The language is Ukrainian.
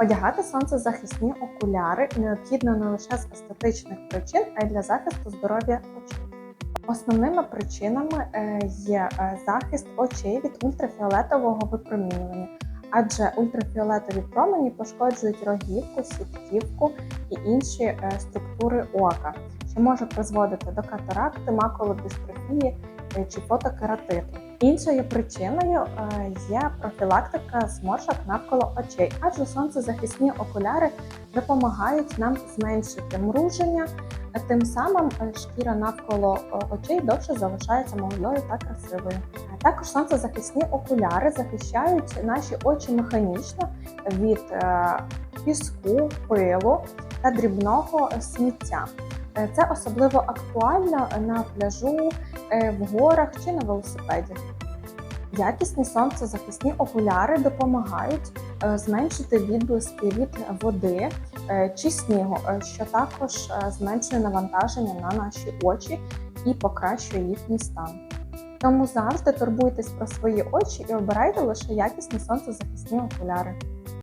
Одягати сонцезахисні окуляри необхідно не лише з естетичних причин, а й для захисту здоров'я очей. Основними причинами е, є е, захист очей від ультрафіолетового випромінювання, адже ультрафіолетові промені пошкоджують рогівку, сітківку і інші е, структури ока, що може призводити до катаракти, макулодистрофії е, чи фотокератиту. Іншою причиною е, є профілактика зморшок навколо очей, адже сонцезахисні окуляри допомагають нам зменшити мруження, тим самим е, шкіра навколо е, очей довше залишається молодою та красивою. Також сонцезахисні окуляри захищають наші очі механічно від піску, пилу та дрібного сміття. Це особливо актуально на пляжу, в горах чи на велосипеді. Якісні сонцезахисні окуляри допомагають е, зменшити відблиски від води е, чи снігу, е, що також е, зменшує навантаження на наші очі і покращує їхній стан. Тому завжди турбуйтесь про свої очі і обирайте лише якісні сонцезахисні окуляри.